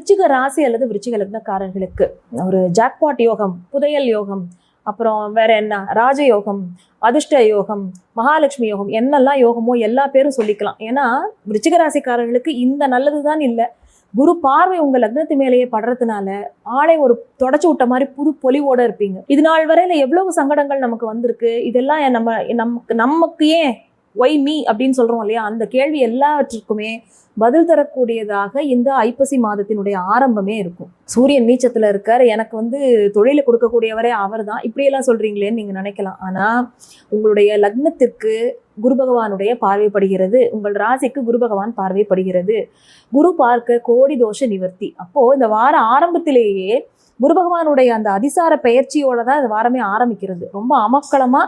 விருச்சிக ராசி அல்லது விருச்சிக லக்னக்காரர்களுக்கு. ஒரு ஜாக்பாட் யோகம் புதையல் யோகம் அப்புறம் வேற என்ன? ராஜயோகம் அதிர்ஷ்ட யோகம் மகாலட்சுமி யோகம் என்னெல்லாம் யோகமோ எல்லா பேரும் சொல்லிக்கலாம். ஏன்னா விருச்சிக ராசிக்காரர்களுக்கு இந்த நல்லதுதான் இல்லை. குரு பார்வை உங்க லக்னத்து மேலேயே படுறதுனால ஆளை ஒரு தொடச்சு விட்ட மாதிரி புது பொலிவோட இருப்பீங்க. இது நாள் வரையில எவ்வளவு சங்கடங்கள் நமக்கு வந்திருக்கு? இதெல்லாம் நம்ம நமக்கு நமக்கு ஏன் ஒய் மீ அப்படின்னு சொல்கிறோம் இல்லையா? அந்த கேள்வி எல்லாவற்றுக்குமே பதில் தரக்கூடியதாக இந்த ஐப்பசி மாதத்தினுடைய ஆரம்பமே இருக்கும். சூரியன் நீச்சத்தில் இருக்கார். எனக்கு வந்து தொழிலை கொடுக்கக்கூடியவரே அவர் தான் இப்படியெல்லாம் சொல்கிறீங்களேன்னு நீங்கள் நினைக்கலாம். ஆனால் உங்களுடைய லக்னத்திற்கு குரு பகவானுடைய பார்வைப்படுகிறது உங்கள் ராசிக்கு குரு பகவான் பார்வைப்படுகிறது குரு பார்க்க கோடி தோஷ நிவர்த்தி. அப்போது இந்த வார ஆரம்பத்திலேயே குரு பகவானுடைய அந்த அதிசார பெயர்ச்சியோட தான் இந்த வாரமே ஆரம்பிக்கிறது. ரொம்ப அமக்களமா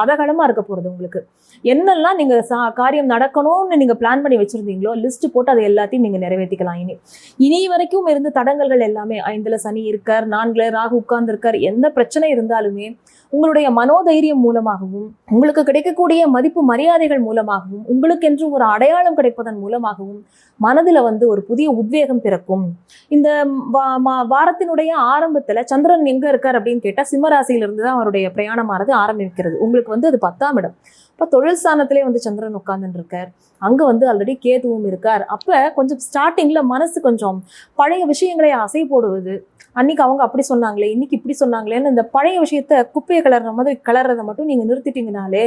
அதகலமாக இருக்க போகிறது உங்களுக்கு. என்னெல்லாம் நீங்க சா- காரியம் நடக்கணும்னு நீங்க பிளான் பண்ணி வச்சிருந்தீங்களோ லிஸ்ட் போட்டு அதை எல்லாத்தையும் நீங்க நிறைவேற்றிக்கலாம் இனி. இனி வரைக்கும் இருந்த தடங்கல்கள் எல்லாமே ஐந்துல சனி இருக்கார் நான்கில் ராகு உட்கார்ந்து இருக்கார் எந்த பிரச்சனை இருந்தாலுமே உங்களுடைய மனோதைரியம் மூலமாகவும் உங்களுக்கு கிடைக்கக்கூடிய மதிப்பு மரியாதைகள் மூலமாகவும் உங்களுக்கென்று ஒரு அடையாளம் கிடைப்பதன் மூலமாகவும் மனதுல வந்து ஒரு புதிய உத்வேகம் பிறக்கும். இந்த வா- மா- வாரத்தினுடைய ஆரம்பத்துல சந்திரன் எங்க இருக்கார் அப்படின்னு கேட்டா சிம்மராசியிலிருந்து தான் அவருடைய பிரயாணமானது ஆரம்பிக்கிறது. உங்களுக்கு வந்து அது பத்தாம் இடம். இப்போ தொழில் ஸ்தானத்திலே வந்து சந்திரன் உட்கார்ந்துட்டு இருக்கார் வந்து ஆல்ரெடி கேதுவும் இருக்கார். அப்போ கொஞ்சம் ஸ்டார்டிங்கில் மனசு கொஞ்சம் பழைய விஷயங்களை அசை போடுவது. அன்னைக்கு அவங்க அப்படி சொன்னாங்களே இன்னைக்கு இப்படி சொன்னாங்களேன்னு இந்த பழைய விஷயத்த குப்பையை கலர்ற மாதிரி கலர்றதை மட்டும் நீங்கள் நிறுத்திட்டீங்கனாலே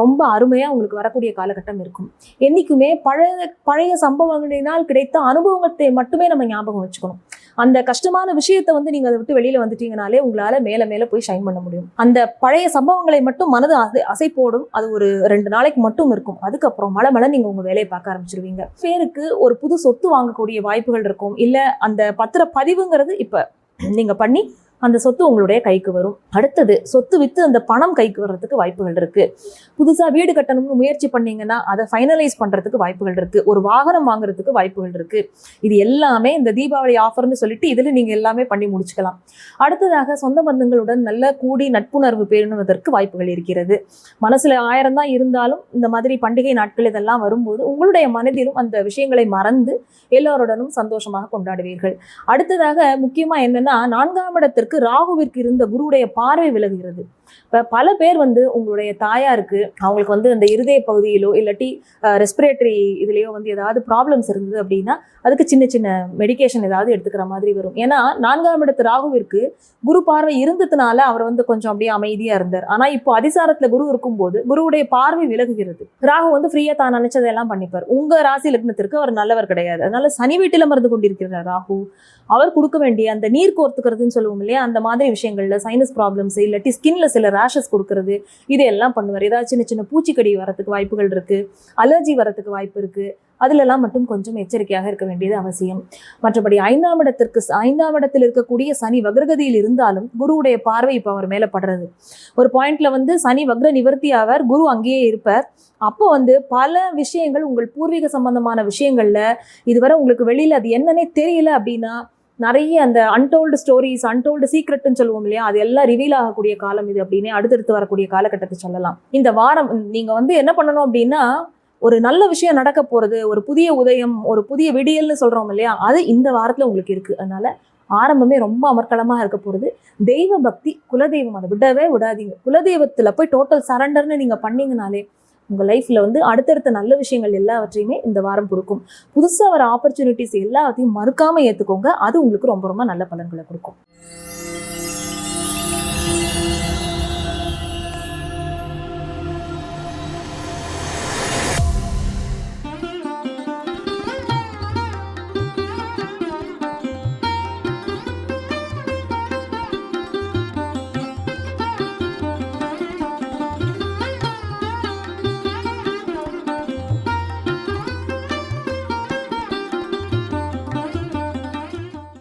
ரொம்ப அருமையாக உங்களுக்கு வரக்கூடிய காலகட்டம் இருக்கும். என்றைக்குமே பழைய பழைய சம்பவங்களினால் கிடைத்த அனுபவத்தை மட்டுமே நம்ம ஞாபகம் வச்சுக்கணும். அந்த கஷ்டமான விஷயத்தை வந்து நீங்க அதை விட்டு வெளியில வந்துட்டீங்கனாலே உங்களால மேல மேல போய் ஷைன் பண்ண முடியும். அந்த பழைய சம்பவங்களை மட்டும் மனது அசை அசை போடும். அது ஒரு ரெண்டு நாளைக்கு மட்டும் இருக்கும். அதுக்கப்புறம் மழை மழை நீங்க உங்க வேலையை பார்க்க ஆரம்பிச்சிருவீங்க. பேருக்கு ஒரு புது சொத்து வாங்கக்கூடிய வாய்ப்புகள் இருக்கும். இல்ல அந்த பத்திர பதிவுங்கிறது இப்ப நீங்க பண்ணி அந்த சொத்து உங்களுடைய கைக்கு வரும். அடுத்தது சொத்து வித்து அந்த பணம் கைக்கு வர்றதுக்கு வாய்ப்புகள் இருக்கு. புதுசா வீடு கட்டணும்னு முயற்சி பண்ணீங்கன்னா அதை ஃபைனலைஸ் பண்றதுக்கு வாய்ப்புகள் இருக்கு. ஒரு வாகனம் வாங்குறதுக்கு வாய்ப்புகள் இருக்கு. இது எல்லாமே இந்த தீபாவளி ஆஃபர்னு சொல்லிட்டு இதுல நீங்க எல்லாமே பண்ணி முடிச்சுக்கலாம். அடுத்ததாக சொந்த பந்தங்களுடன் நல்ல கூடி நட்புணர்வு பேணுவதற்கு வாய்ப்புகள் இருக்கிறது. மனசுல ஆயிரம் தான் இருந்தாலும் இந்த மாதிரி பண்டிகை நாட்கள் இதெல்லாம் வரும்போது உங்களுடைய மனதிலும் அந்த விஷயங்களை மறந்து எல்லோருடனும் சந்தோஷமாக கொண்டாடுவீர்கள். அடுத்ததாக முக்கியமா என்னன்னா நான்காம் இடத்திற்கு ராகுவிற்கு இருந்த குருவுடைய பார்வை விலகுகிறது. இப்போ பல பேர் வந்து உங்களுடைய தாயாருக்கு அவங்களுக்கு வந்து அந்த இருதய பகுதியிலோ இல்லாட்டி ரெஸ்பிரேட்டரி இதுலயோ வந்து ஏதாவது ப்ராப்ளம்ஸ் இருந்தது அப்படின்னா அதுக்கு சின்ன சின்ன மெடிகேஷன் ஏதாவது எடுத்துக்கிற மாதிரி வரும். ஏன்னா நான்காம் இடத்து ராகுவிற்கு குரு பார்வை இருந்ததுனால அவர் வந்து கொஞ்சம் அப்படியே அமைதியா இருந்தார். ஆனா இப்போ அதிசாரத்துல குரு இருக்கும்போது குருவுடைய பார்வை விலகுகிறது. ராகு வந்து ஃப்ரீயா தான் நினைச்சதெல்லாம் பண்ணிப்பார். உங்க ராசி லக்னத்திற்கு அவர் நல்லவர் கிடையாது. அதனால சனி வீட்டில் மருந்து கொண்டிருக்கிறார் ராகு. அவர் கொடுக்க வேண்டிய அந்த நீர் கோர்த்துக்கிறதுன்னு சொல்லுவோம் இல்லையா? அந்த மாதிரி விஷயங்களில் சைனஸ் ப்ராப்ளம்ஸ் இல்லாட்டி ஸ்கின்ல சில ரேஷஸ் கொடுக்கறது இதையெல்லாம் பண்ணுவார். ஏதாவது சின்ன சின்ன பூச்சிக்கடி வரத்துக்கு வாய்ப்புகள் இருக்கு அலர்ஜி வரத்துக்கு வாய்ப்பு இருக்கு. அதுலெல்லாம் மட்டும் கொஞ்சம் எச்சரிக்கையாக இருக்க வேண்டியது அவசியம். மற்றபடி ஐந்தாம் இடத்திற்கு ஐந்தாம் இடத்தில் இருக்கக்கூடிய சனி வக்ரகதியில் இருந்தாலும் குருவுடைய பார்வை இப்போ அவர் மேலே படுறது. ஒரு பாயிண்ட்ல வந்து சனி வக்ர நிவர்த்தி ஆவார் குரு அங்கேயே இருப்பார். அப்போ வந்து பல விஷயங்கள் உங்கள் பூர்வீக சம்பந்தமான விஷயங்கள்ல இதுவரை உங்களுக்கு வெளியில் அது என்னன்னே தெரியல அப்படின்னா நிறைய அந்த அன்டோல்டு ஸ்டோரிஸ் அன்டோல்டு சீக்ரெட்னு சொல்லுவோம் இல்லையா? அது எல்லாம் ரிவீல் ஆகக்கூடிய காலம் இது அப்படின்னு அடுத்தடுத்து வரக்கூடிய காலகட்டத்தை சொல்லலாம். இந்த வாரம் நீங்கள் வந்து என்ன பண்ணணும் அப்படின்னா ஒரு நல்ல விஷயம் நடக்க போகிறது ஒரு புதிய உதயம் ஒரு புதிய விடியல்னு சொல்கிறோம் இல்லையா? அது இந்த வாரத்தில் உங்களுக்கு இருக்குது அதனால ஆரம்பமே ரொம்ப அமர்க்களமாக இருக்க போகிறது தெய்வ பக்தி குலதெய்வம் அதை விடவே விடாதீங்க. குலதெய்வத்தில் போய் டோட்டல் சரண்டர்னு நீங்கள் பண்ணீங்கனாலே உங்கள் லைஃப்பில் வந்து அடுத்தடுத்த நல்ல விஷயங்கள் எல்லாவற்றையுமே இந்த வாரம் கொடுக்கும். புதுசாக வர ஆப்பர்ச்சுனிட்டிஸ் எல்லாத்தையும் மறுக்காமல் ஏற்றுக்கோங்க அது உங்களுக்கு ரொம்ப ரொம்ப நல்ல பலன்களை கொடுக்கும்.